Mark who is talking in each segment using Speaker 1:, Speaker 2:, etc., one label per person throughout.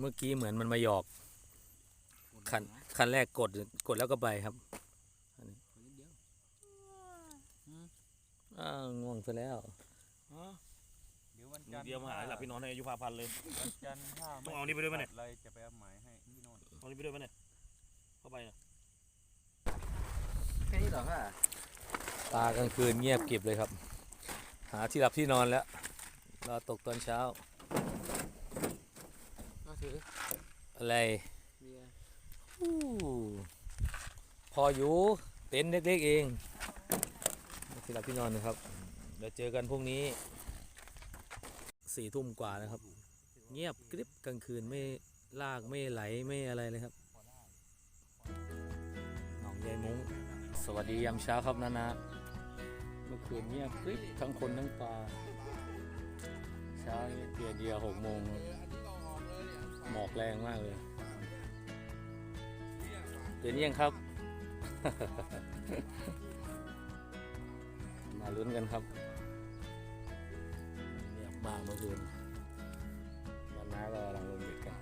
Speaker 1: เมื่อกี้เหมือนมันมาหยอก คันคันแรกกดกดแล้วก็ไปครับอันนี้อ้าวง่วงซะแล้ว
Speaker 2: เดี๋ยววันจันทร์
Speaker 3: เดียวมาหาหลับพี่นอนในอายุพาพันเลย
Speaker 2: วันจันทร์ถ้า
Speaker 3: ต้องเอานี่ไปด้วยไหมเนี่ย
Speaker 2: อะไรจะไปเอาหมายให้พี่โนนท์
Speaker 3: เอานี่ไปด้วยไหมเนี่ยเข้าไปเนี่ย
Speaker 4: แค่นี้เหรอค่ะ
Speaker 1: ตากลางคืนเงียบกริบเลยครับ หาที่หลับที่นอนแล้วรอตกตอนเช้า
Speaker 4: ก็ถือ
Speaker 1: อะไร
Speaker 4: เบียร์
Speaker 1: อู้พออยู่เต็นท์เล็กๆเองที่หลับที่นอนนะครับเดี๋ยวเจอกันพรุ่งนี้สี่ทุ่มกว่านะครับ เงียบกริบกลางคืนไม่ลากไม่ไหลไม่อะไรเลยครับหนองยายมุ้งสวัสดียามเช้าครับนานาเมื่อคืนเงียบกริบทั้งคนทั้งปลาเช้านี้เดียเดียหกโมง หมอกแรงมากเลยตื่นยังครับ มาลุ้นกันครับเงียบมากเมื่อคืนวันน้าก็กำลังลงเด็กกัน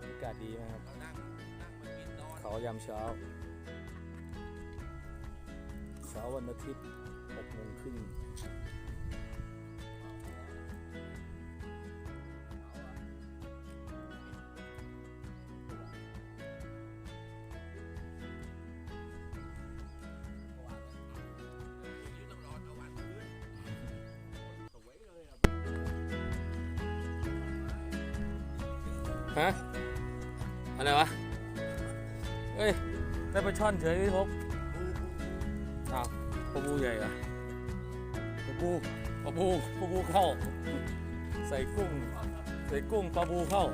Speaker 1: บรรยากาศดีไหมครับ เขายามเช้า เช้าวันอาทิตย์หกโมงครึ่ง ฮะ อะไรวะ เอ้ย ได้ปลาช่อนเฉยพี่พบอ้าวปลาบูใหญ่เหรอปลาบูปลาบูปลาบูเข้า ใส่กุ้ง ใส่กุ้งปลาบูเข้า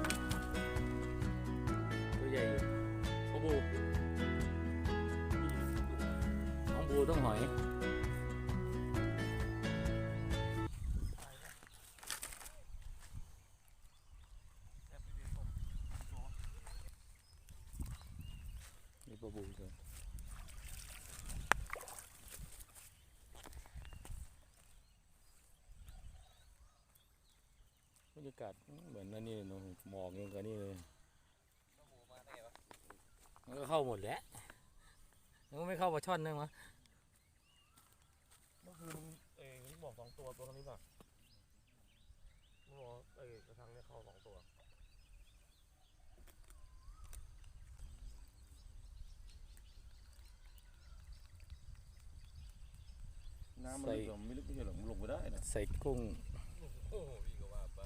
Speaker 1: ากาศเหมือนนั่นนี่เลยเนอะหมอกยังกับนี่เลยมันก็เข้าหมดแหล้วมันก็ไม่เข้าปลาช่อนนึงวะ
Speaker 3: เมื่อคืนเอ้ยบอกสองตัวตัวนี้ป่ะบอกเอ้ยกระชังเนี่ยเข้าสองตัว
Speaker 2: น้ำมันลึกเหรอไม่ลึกไม่ใช่หรอกมันลงไปได้นะ
Speaker 1: ใส่กุ้ง
Speaker 2: โอ้โหพี่ก็ว่าไป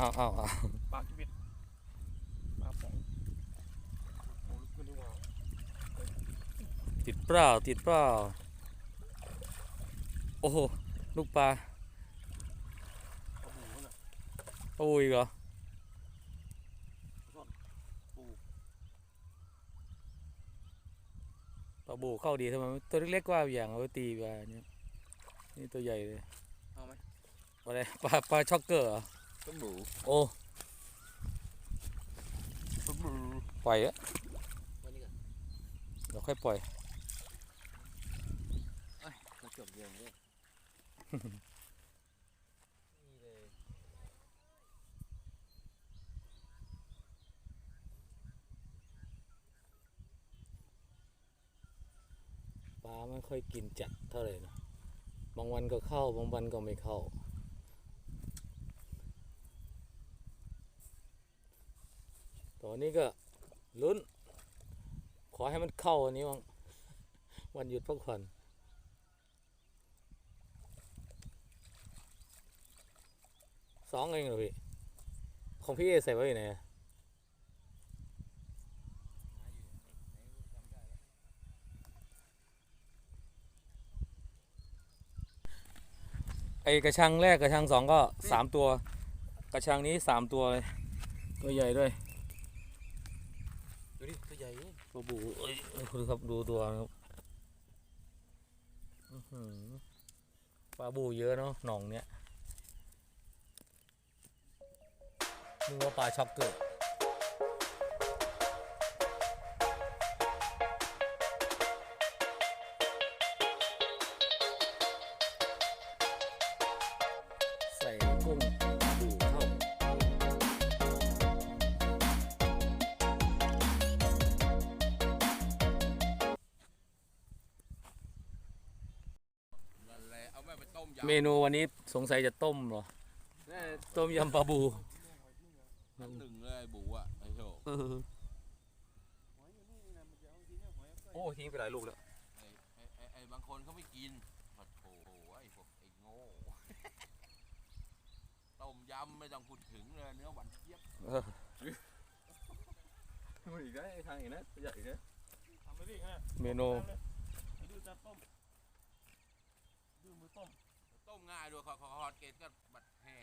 Speaker 1: อ้าวอ้าวอ้าว
Speaker 3: ปลาคิบิดปลาป๋องโอ้ลึกขึ้นดีกว่า
Speaker 1: ติดเปล่าติดเปล่า โอ้โห ลูกปลา
Speaker 3: ปลาบูนั่นน่ะ
Speaker 1: ปลาบูอีกเหรอ
Speaker 3: ปู
Speaker 1: ปลาบูเข้าดีทำไมตัวเล็กๆกว่าอย่างเอาไว้ตีปลาเนี่ยนี่ตัวใหญ่เลย
Speaker 4: เอาไหม
Speaker 1: อะไรปลาปลาช็อกเกอร์เหรอ
Speaker 2: ต้มหมู
Speaker 1: โอ้
Speaker 2: ต้มหมู
Speaker 1: ปล่อยอะ
Speaker 4: วันนี้ก่อน
Speaker 1: เดี๋ยวค่อยปล่อย
Speaker 4: มาจบเดียวเลย นี่เลย
Speaker 1: ปลาไม่ค่อยกินจัดเท่าไหร่นะ บางวันก็เข้า บางวันก็ไม่เข้า ตอนนี้ก็ลุ้น ขอให้มันเข้าวันนี้บ้างวันหยุดพักผ่อนสองเองเหรอพี่ ของพี่ใส่ไว้อยู่ไหนไอกระชังแรกกระชังสองก็สามตัว กระชังนี้สามตัวเลยตัวใหญ่ด้วย
Speaker 4: ดูดิตัวใหญ่นี่
Speaker 1: ปลาบูเอ้ยคุณครับดูตัวครับปลาบูเยอะเนาะหนองเนี้ยนึกว่าปลาช็อกเกอร์ เมนูวันนี้สงสัยจะต้มเหรอ
Speaker 2: แน่
Speaker 1: ต้มยำปลาบู
Speaker 2: น้ำหนึ่งเลยไอ้บูอะไอ้โชว์
Speaker 3: โอ้ทิ้งไปหลายลูกแล้ว
Speaker 2: ไอ้ไอ้ไอ้ไอ้บางคนเขาไม่กินปะโถไอ้พวกไอ้โง่ต้มยำไม่ต้องพูดถึงเลยเนื้อหวานเจี๊ยบ
Speaker 3: มันอีกได้ทางอีกนะใหญ่นะ
Speaker 5: ทำไปดิฮะ
Speaker 1: เมนู
Speaker 5: ไอ้ดูจะต้มดูมือต้ม
Speaker 2: ต้ มง่ายด้วยขอขอฮอตเกตก็บัดแห่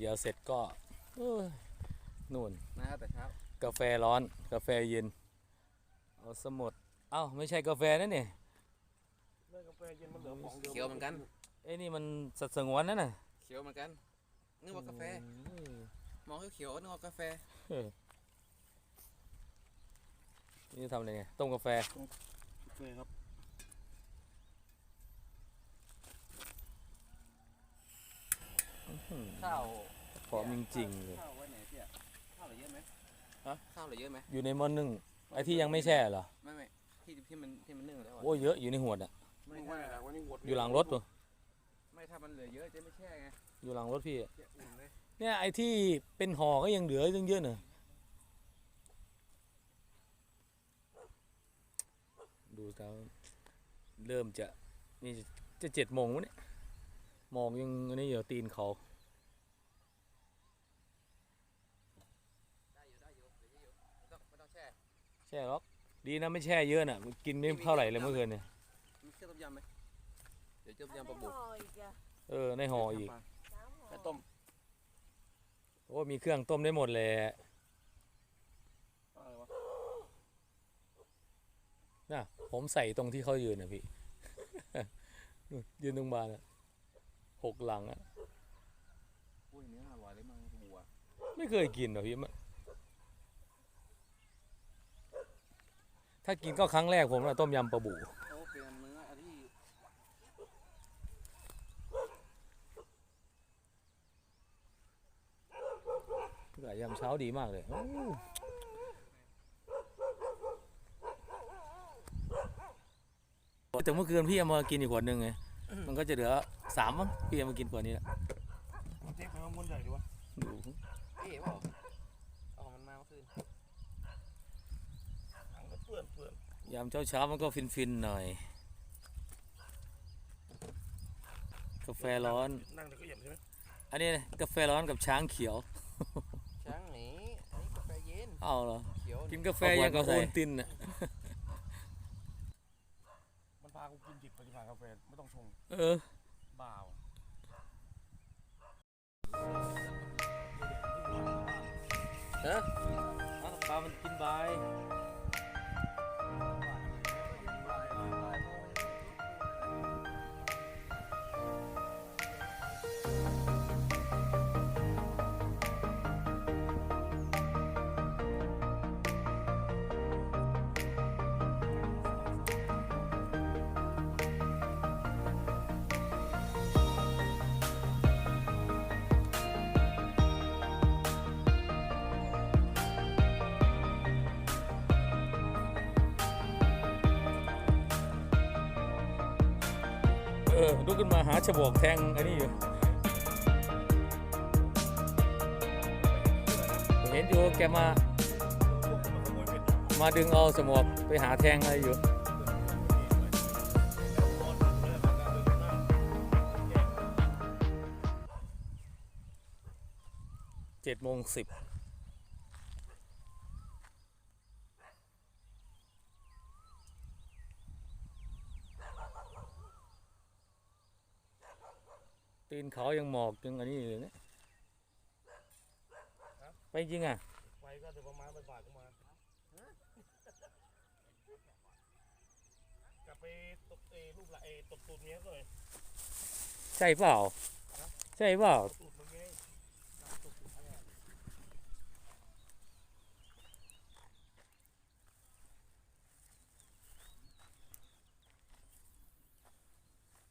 Speaker 2: เป
Speaker 1: ลี่ยนเหยาเสร็จก็เอ้ยนู่น
Speaker 3: นะครับแต่เช้ากา
Speaker 1: แฟร้อนกาแฟเย็นเอาสมุดเอ้าไม่ใช่กาแฟนั่นนี่
Speaker 5: เรื่องกาแฟเย็นมันเหลือของเดียว
Speaker 4: เขียวเหมือนกัน
Speaker 1: ไอ้นี่มันสัตว์สงวนนั่นน่ะ
Speaker 4: เขียวเหมือนกันนึกว่ากาแฟ
Speaker 1: อืม
Speaker 4: มองเขียวๆนึกว่ากาแฟ
Speaker 1: นี่ทำอะไรไงต้มกาแฟ
Speaker 5: กาแฟครับ
Speaker 3: ข้าว
Speaker 1: พร้อมจริงๆเลย
Speaker 3: ข้าวไว้ไหนเพี่ยข้าวเหลือเยอะไหม
Speaker 4: ข้าวเหลือเยอะไหม
Speaker 1: อยู่ในหม้อนึ่งไอ้ที่ยังไม่แช่เหรอ
Speaker 4: ไม่ไม่ที่ที่มันที่มันนึ่งแล้วอะ
Speaker 1: โอ้ยเยอะอยู่ในหัวอะ
Speaker 5: ไม่ว่าอะไรวันนี้หมด
Speaker 1: อยู่หลังรถปะ
Speaker 4: ไม่ถ้ามันเหลือเยอะจะไม่แช่ไง
Speaker 1: อยู่หลังรถพี่อะ
Speaker 4: จะอุ่นเลย
Speaker 1: เนี่ยไอ้ที่เป็นห่อก็ยังเหลือตั้งเยอะเนอะดูแล้วเริ่มจะนี่จะจะเจ็ดโมงวะเนี่ยมองยังอันนี้อยู่ตีนเขา
Speaker 4: ได้อยู่ได้อยู่เหลือเยอะอยู่ไม่ต้องไม่ต้องแช่
Speaker 1: แช่หรอกดีนะไม่แช่เยอะน่ะกินไม่เท่าไหร่เลยเมื่อคืนเนี่ย
Speaker 4: มีเครื่องต้มยำไหมเดี๋ยวจะต้มยำปลา
Speaker 6: ไม่
Speaker 4: บุก
Speaker 6: ห่ออีกอะ
Speaker 1: เออในห่ออีก
Speaker 6: น้ำห่อ
Speaker 5: ไปต้ม
Speaker 1: โอ้มีเครื่องต้มได้หมดเลย
Speaker 5: อะไรวะ
Speaker 1: น่ะผมใส่ตรงที่เขายืนนะพี่นู่นยืนตรงบานอะหกหลังอะ
Speaker 4: อุ้ยเนื้ออร่อยเลยมั้งบัว
Speaker 1: ไม่เคยกินหรอกพี่มัน ถ้ากินก็ครั้งแรกผมนะต้มยำปลาบู
Speaker 4: โอ้เป็นเนื้ออันที่
Speaker 1: กยำเช้าดีมากเลยโอ้แต่เมื่อคืนพี่เอามากินอีกขวดหนึ่งไง มันก็จะเหลือสามมั้งพี่เอามากินขวดนี้แหละ
Speaker 5: เอาเทปไปมาม้วนใหญ่ดีวะ
Speaker 1: ดู
Speaker 4: เอ๋เปล่าเอาของมันมาเมื่อคืน
Speaker 5: ถังก็เปื้อนเปื้อน
Speaker 1: ยามเช้าเช้าๆมันก็ฟินๆหน่อย กาแฟร้อน
Speaker 5: นั่งแต่ก็เย็นใช่ไหม
Speaker 1: อันนี้นะกาแฟร้อนกับช้างเขียว
Speaker 4: ช้างหนีอันนี้กาแฟเย็น
Speaker 1: เอาเหรอ
Speaker 4: เขียว
Speaker 1: กินกาแฟอย่างกับโอนตินอะ
Speaker 5: มันพากูกินจิบปฏิภาณกาแฟไม่ต้องชง
Speaker 1: เออ
Speaker 5: บ้าวะ
Speaker 1: เออปลามันกินใบ ออลุกขึ้นมาหาฉบวกแทงอันนี้อยู่ เห็นอยู่แกมา มาดึงเอาสมวกไปหาแทงอะไรอยู่เจ็ดโมงสิบ ตีนเขายังหมอกยังอันนี้อยู่เลยเนี่ยไปจริงอะ
Speaker 5: ไปก็เดี๋ยวประมาณบ่ายๆก็มากลับไปตกเอรูปละเอตกตูดเนี้ยก็เลย
Speaker 1: ใช่เปล่าใช่เปล่า
Speaker 5: ตกตูดมึงไงน้ำตกตูดเนี่ย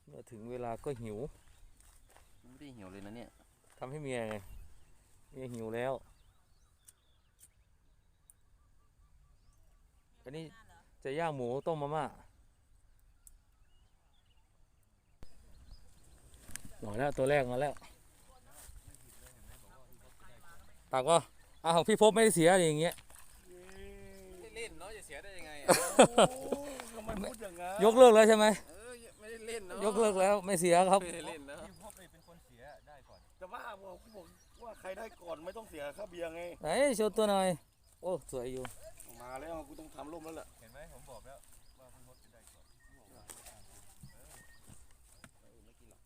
Speaker 1: เมื่อถึงเวลาก็หิว
Speaker 4: ไม่ได้หิวเลยนะเนี่ย
Speaker 1: ทำให้เมียไงเมียหิวแล้ว อันนี้จะย่างหมูต้มมาม่าหน่อยแล้วตัวแรกมาแล้วปากว่าอ้าวพี่พบไม่ได้เสียอย่างเงี้ย
Speaker 4: ไม่ได้เล่นเนาะจะเสียได้ยังไง
Speaker 5: ทำไมพูดอย่างนั้น
Speaker 1: ยกเลิกแล้วใช่ไหม
Speaker 4: เออไม่ได้เล่นเนาะ
Speaker 1: ยกเลิกแล้วไม่เสียครับ
Speaker 4: ไม่ได้เล่น
Speaker 5: ว่าบอกบอกว่าใครได้ก่อนไม่ต้องเสียค่าเบียร์ไง
Speaker 1: ไหนโชว์ตัวหน่อย โอ้สวยอยู่
Speaker 5: มาแล้วกูต้องทำร่มแล้วแหละ
Speaker 3: เห็นไหมผมบอกแล้วว่าพี่พบจะได้ก่อน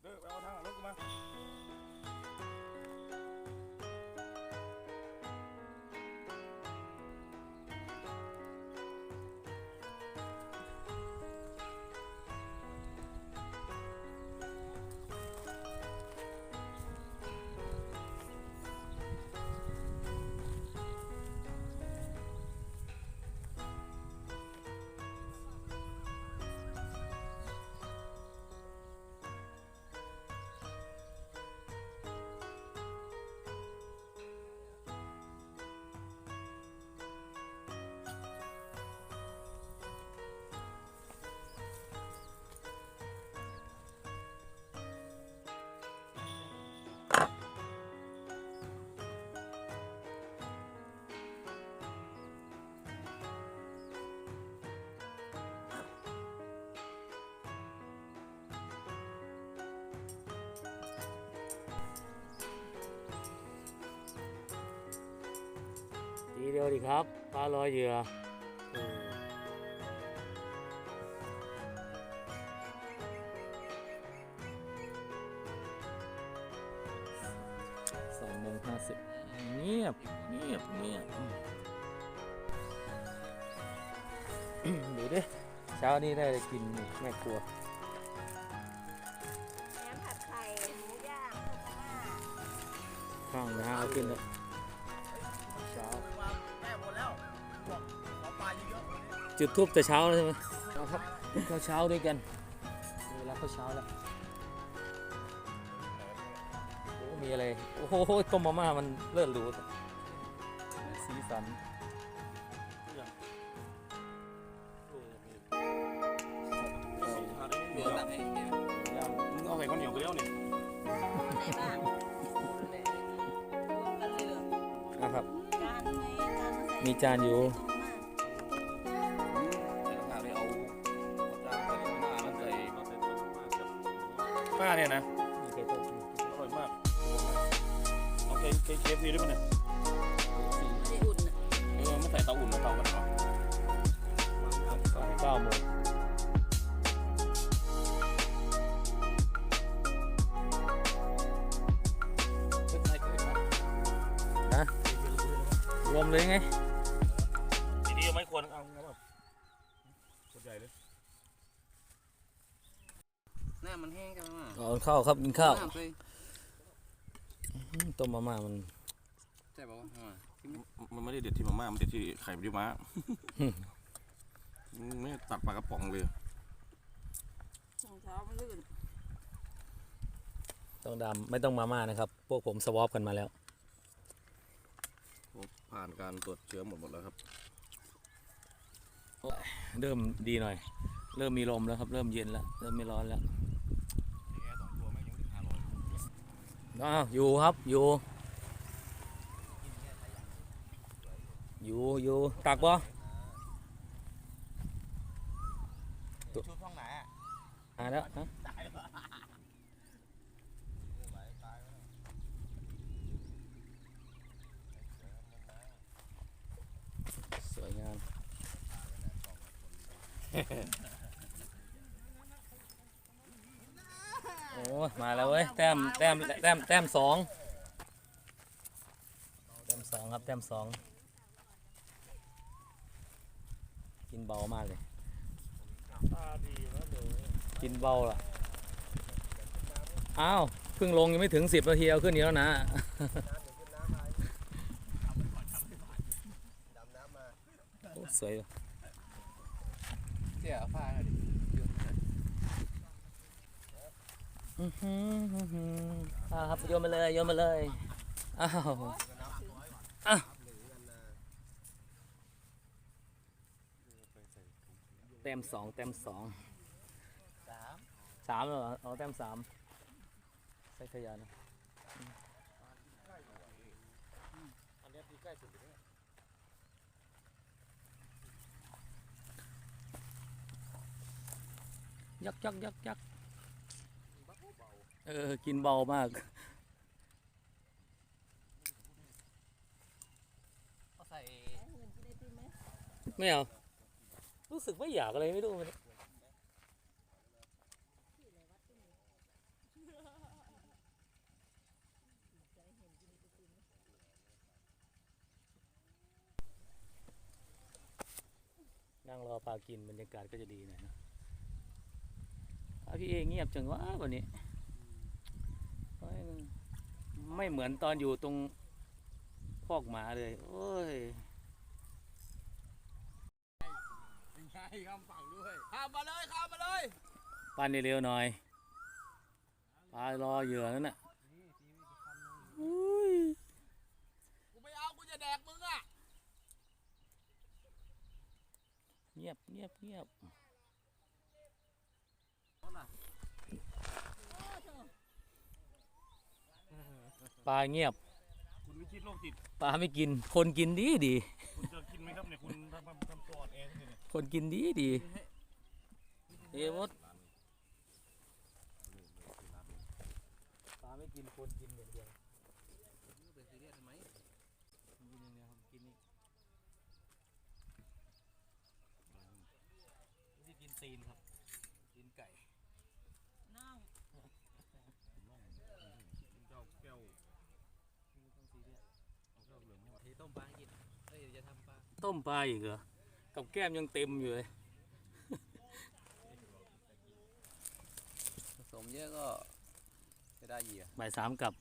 Speaker 5: เด้อไปเอาทางหลังรถกูมา
Speaker 1: ยวดีครับปลาลอยเหยื่อโอ้สองโมงห้าสิบเงียบเงียบเงียบอืมดูดิเช้านี้ได้กินแม่ครัว
Speaker 6: แหนมผัดไข่หมูย่างพวกมาม่า
Speaker 1: ข้างนะฮะเอากินเลย จุดทูบแต่เช้าแล้วใช่ไหมเอาครับกินข้าวเช้าด้วยกันเวลาข้าวเช้าแล้วโอ้มีอะไรโอ้โหต้มมาม่ามันเลิศหรูสีสัน
Speaker 4: เดี๋ยวตัดให้เดี๋ยว
Speaker 1: ย่าง
Speaker 5: มึงเอาใส่ข้าวเหนียวไปแล้วนี่
Speaker 6: ไหนบ้างรวมกันเลยเหรอ
Speaker 1: นะครับ
Speaker 6: จานไงจานมาใส่
Speaker 1: มีจานอยู่
Speaker 4: นี้
Speaker 1: ไม่
Speaker 5: ควร
Speaker 1: เอา
Speaker 5: งั้นแบบขวดใหญ่เลย
Speaker 4: หน้ามันแห้งกันมา
Speaker 1: เอาข้าวครับกินข้าว
Speaker 4: น้ำไป
Speaker 1: อืมต้มมาม่ามัน
Speaker 4: ใช่ป่าวะอ่า
Speaker 2: มันไม่ได้เด็ดที่มาม่ามันเด็ดที่ไข่ดิวม้ามันไม่ตัดปลากระป๋องเลย
Speaker 6: รองเท้ามันลื่น
Speaker 1: ต้องดำไม่ต้องมาม่านะครับ พวกผมสวอปกันมาแล้ว
Speaker 2: ผ่านการตรวจเชื้อหมดหมดแล้วครับ
Speaker 1: เริ่มดีหน่อย เริ่มมีลมแล้วครับ เริ่มเย็นแล้ว เริ่มไม่ร้อนแล้ว
Speaker 2: แค่สองตัวไม่ยังไม่ถึงห้าร้อย
Speaker 1: อ้าวอยู่ครับอยู่อยู่อยู่ตักบ่
Speaker 3: ชุดห้องไหนอะ
Speaker 1: อ่าแล้วฮะสวยงาม โอ้อ้ยมาแล้วเว้ยแต้มแต้มแต้มแต้มสองแต้มสองครับแต้มสองกินเบามากเลย
Speaker 5: ตาดีแล้วเลย
Speaker 1: กินเบาล่ะอ้าวเพิ่งลงยังไม่ถึงสิบนาทีเอาขึ้นนี้แล้วนะโอ้สวยว่ะ
Speaker 3: เสียผ้าดิ
Speaker 1: อื้อหืออื้อหืออ่าครับโยนมาเลยโยนมาเลยอ้าวอ้าวเต็มสองเต็มสอง
Speaker 3: สาม
Speaker 1: สามเหรอเอาเต็มสามใส่ขยะนะ
Speaker 5: อันนี้ที่ใกล้สุดเลย
Speaker 1: ยักยักยักยักเออ กินเบามาก
Speaker 3: เขาใส่
Speaker 1: ไม่เอา รู้สึกว่อยากอะไรไม่รู้มันนั่งรอปลากินบรรยากาศก็จะดีหน่อยนะ พี่เอเงียบจังวะวันนี้โอ้ยไม่เหมือนตอนอยู่ตรงพอกหมาเลย โอ้ย
Speaker 3: ใช่ข้ามฝั่งด้วยข้ามมาเลยข้ามมาเลย
Speaker 1: ปั้นเร็วๆหน่อยปลารอเหยื่อนั่นน่ะอุ้ย
Speaker 3: กูไม่เอากูจะแดกมึงอะ
Speaker 1: เงียบเงียบเงียบ ปลาเงียบ
Speaker 5: คุณวิชิตโรคจิต
Speaker 1: ปลาไม่กิน คนกินดีดี
Speaker 5: คุณจะกินไหมครับเนี่ยคุณทำทำทำตัวอ่อนแอที่เนี่ย
Speaker 1: คนกินดีดีเอ้มดปลาไม่กินคนกินอย่างเดียว
Speaker 3: เป็นซีเรียสทำไม
Speaker 1: กินอย่างเดียวครับกินนี่ไม่ได้กินตีนครับตีนไก่
Speaker 6: น้อง
Speaker 5: คุณเจ้าแก้ว
Speaker 1: ไม่ต้องซีเรียส
Speaker 5: เอาแก้วเหลืองเนี่ย
Speaker 3: เทต้มปลาให้กินเฮ้ยเดี๋ยวจะทำปลา
Speaker 1: ต้มปลาอีกเหรอ กับแก้มยังเต็มอยู่เลย
Speaker 3: ผสมเยอะก็จะได้เหยื่อ
Speaker 1: บ่ายสามกลับ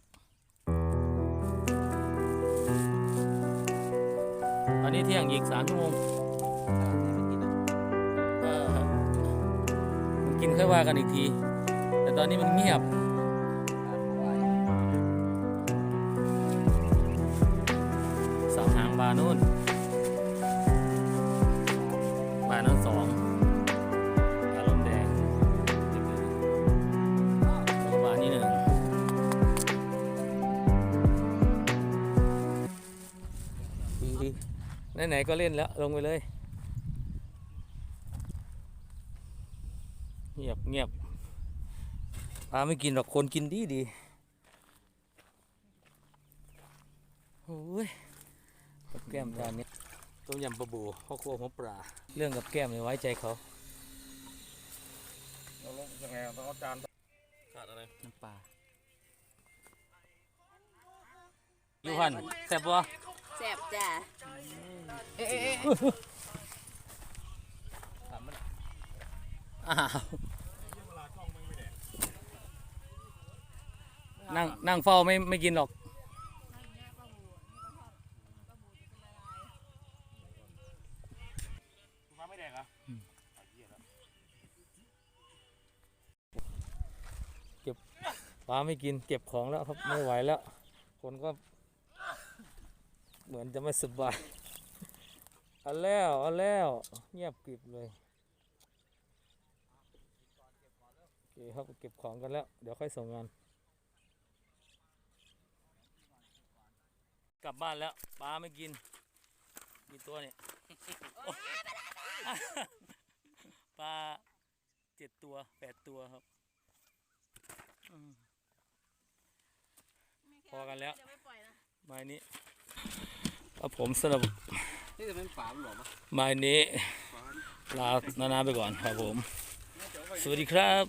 Speaker 1: ตอนนี้เที่ยงอีกสามชั่วโมง
Speaker 3: ไม่กินนะ
Speaker 1: เออมันกินค่อยว่ากันอีกที แต่ตอนนี้มันเงียบ
Speaker 3: ไว้
Speaker 1: สองหางบานู่น ไหนๆก็เล่นแล้วลงไปเลย เงียบเงียบปลาไม่กินหรอกคนกินดีดีโอ้ยกับแก้มจานนี้ต้มยำปลาบูพ่อครัวหัวปลาเรื่องกับแก้มเนี่ยไว้ใจเขา
Speaker 5: เราลงยังไงต้องเอาจานขาดอะไร
Speaker 1: น้ำปลายูฮันแซ่บปะ
Speaker 6: แซ่บจ้ะ
Speaker 1: อ้าวนั่งนั่งเฝ้าไม่ไม่กินหรอก
Speaker 5: คุณฟ้าไม่แดงเหรอะไอ้เหี้ยแล้ว
Speaker 1: ปลาไม่กินเก็บของแล้วครับไม่ไหวแล้ว คนก็เหมือนจะไม่สบาย เอาแล้วเอาแล้วเงียบกริบเลยโอเคครับเก็บของกันแล้ว เดี๋ยวค่อยส่งงาน กลับบ้านแล้วปลาไม่กินกี่ตัวเนี่ยปลาเจ็ดตัวแปดตัวครับอืมพอกันแล้ว
Speaker 6: จะไม่ปล่อยนะ
Speaker 1: ไม้นี้ครับผมสำหรับ
Speaker 3: นี่จะเป็นฝาหลวมอะ
Speaker 1: ไม้นี้ลานานาไปก่อนครับผม สวัสดีครับ